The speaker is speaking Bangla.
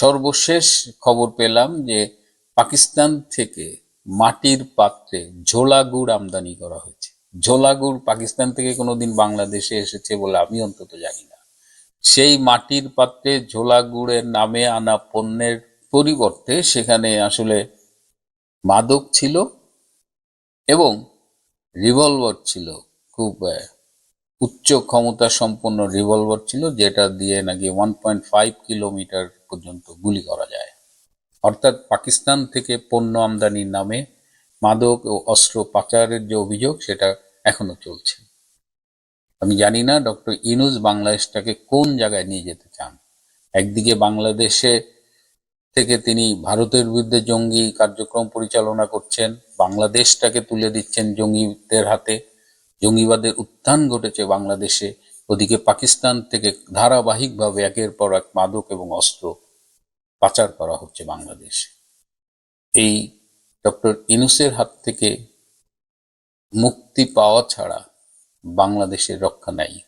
সর্বশেষ খবর পেলাম যে পাকিস্তান থেকে মাটির পাত্রে ঝোলা গুড় আমদানি করা হয়েছে। ঝোলা গুড় পাকিস্তান থেকে কোনোদিন বাংলাদেশে এসেছে বলে আমি অন্তত জানি না। সেই মাটির পাত্রে ঝোলা গুড়ের নামে আনা পণ্যের পরিবর্তে সেখানে আসলে মাদক ছিল এবং রিভলভার ছিল, খুব উচ্চ ক্ষমতা সম্পন্ন রিভলভার ছিল, যেটা দিয়ে নাকি ওয়ান পয়েন্ট ফাইভ কিলোমিটার পর্যন্ত গুলি করা যায়। অর্থাৎ পাকিস্তান থেকে পণ্য আমদানির নামে মাদক ও অস্ত্র পাচারের যে অভিযোগ, সেটা এখনও চলছে। আমি জানি না ডক্টর ইনুস বাংলাদেশটাকে কোন জায়গায় নিয়ে যেতে চান। একদিকে বাংলাদেশে থেকে তিনি ভারতের বিরুদ্ধে জঙ্গি কার্যক্রম পরিচালনা করছেন, বাংলাদেশটাকে তুলে দিচ্ছেন জঙ্গিদের হাতে। জঙ্গিবাদের উত্থান ঘটেছে বাংলাদেশে। ওদিকে পাকিস্তান থেকে ধারাবাহিকভাবে একের পর এক মাদক এবং অস্ত্র পাচার করা হচ্ছে বাংলাদেশ। এই ডক্টর ইনুসের হাত থেকে মুক্তি পাওয়া ছাড়া বাংলাদেশের রক্ষা নাই।